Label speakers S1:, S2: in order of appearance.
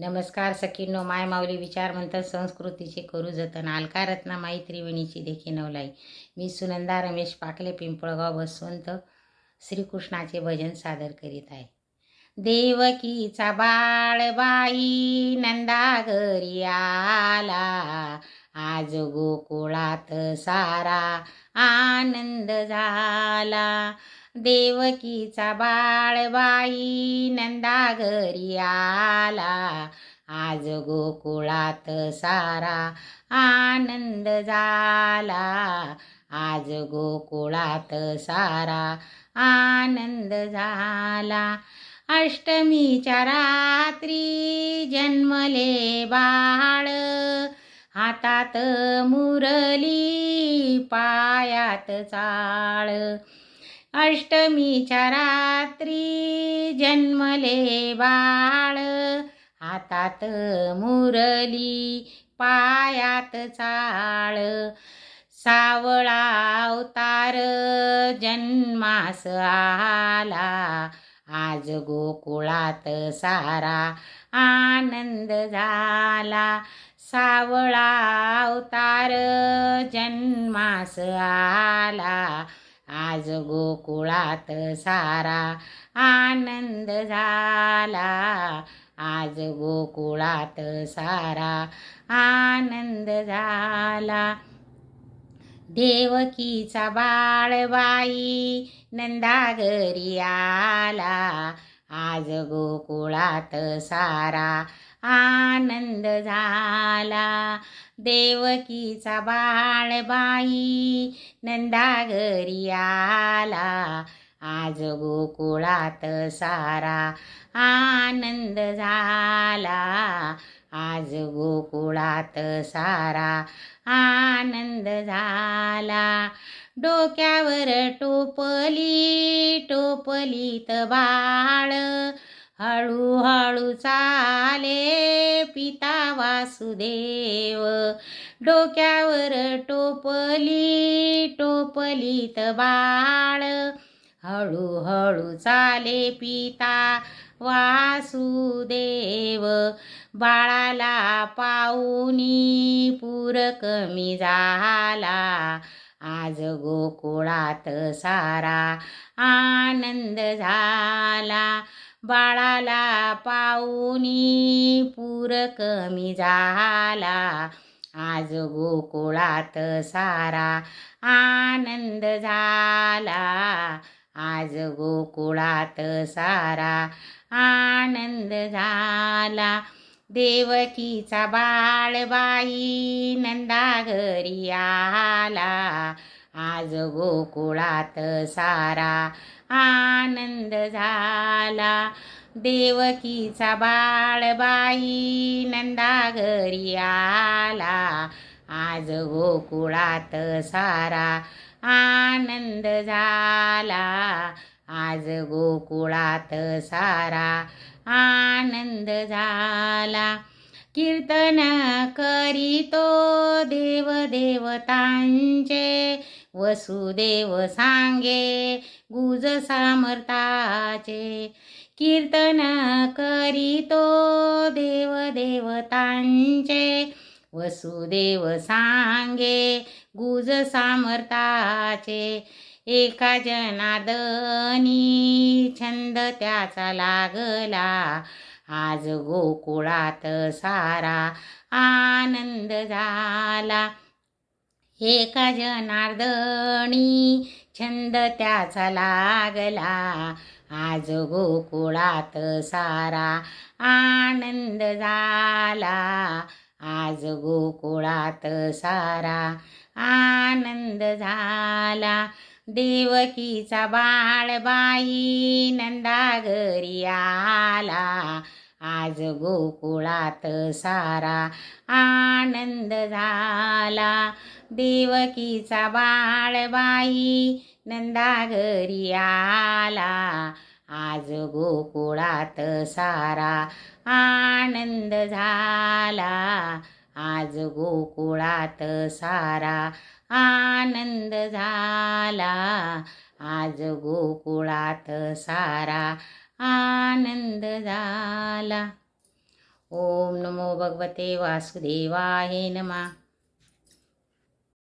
S1: नमस्कार सखींनो माय माऊली विचार म्हणतात संस्कृतीचे करू जतन. अलका रत्ना माई त्रिवेणीची देखी नवलाई. मी सुनंदा रमेश पाकले पिंपळगाव बसवंत श्रीकृष्णाचे भजन सादर करीत आहे. देवकीचा बाळबाई नंदा घरी आला. आज गोकुळात सारा आनंद झाला. देवकीचा बाळबाई नंदा घरी आला. आज गोकुळात सारा आनंद झाला. आज गोकुळात सारा आनंद झाला. अष्टमीच्या रात्री जन्मले बाळ. हातात मुरली पायात चाळ. अष्टमीच्या रात्री जन्मले बाळ. हातात मुरली पायात चाळ. सावळा अवतार जन्मास आला. आज गोकुळात सारा आनंद झाला. सावळा अवतार जन्मास आला. आज गोकुळात सारा आनंद झाला. आज गोकुळात सारा आनंद झाला. देवकीचा बाळबाई नंदागरी आला. आज गोकुळात सारा आनंद झाला. देवकीचा बाळबाई नंदागरी आला. आज गोकुळात सारा आनंद झाला. आज गोकुळात सारा आनंद झाला. डोक्यावर टोपली टोपलीत बाळ हळूहळू चाले पिता वासुदेव. डोक्यावर टोपली टोपलीत बाळ. हळूहळू चाले पिता वासुदेव. बाळाला पाऊनी पूर कमी झाला. आज गोकुळात सारा आनंद झाला. बाळाला पाऊनी पूर कमी झाला. आज गोकुळात सारा आनंद झाला. आज गोकुळात सारा आनंद झाला. देवकीचा बाळबाई नंदा घरी आला. आज गोकुळात सारा आनंद झाला. देवकीचा बाळबाई नंदा घरी आला. आज हो गोकुळात सारा आनंद झाला. आज हो गोकुळात सारा आनंद झाला. कीर्तन करीतो देव देवतांचे वसुदेव सांगे गुज सामर्थाचे. कीर्तन करीतो देव देवतांचे वसुदेव सांगे गुज सामर्थाचे. एका जनादनी छंद त्याचा लागला. आज गोकुळात सारा आनंद झाला. एका जनार्दणी छंद त्याचा लागला. आज गोकुळात सारा आनंद झाला. आज गोकुळात सारा आनंद झाला. देवकीचा बाळबाई नंदा घरी आला. आज गोकुळात सारा आनंद झाला. देवकीचा बाळबाई नंदा घरी आला. आज गोकुळात सारा आनंद झाला. आज गोकुळात सारा आनंद झाला. आज गोकुळात सारा आनंद झाला. ओम नमो भगवते वासुदेवाय नमा.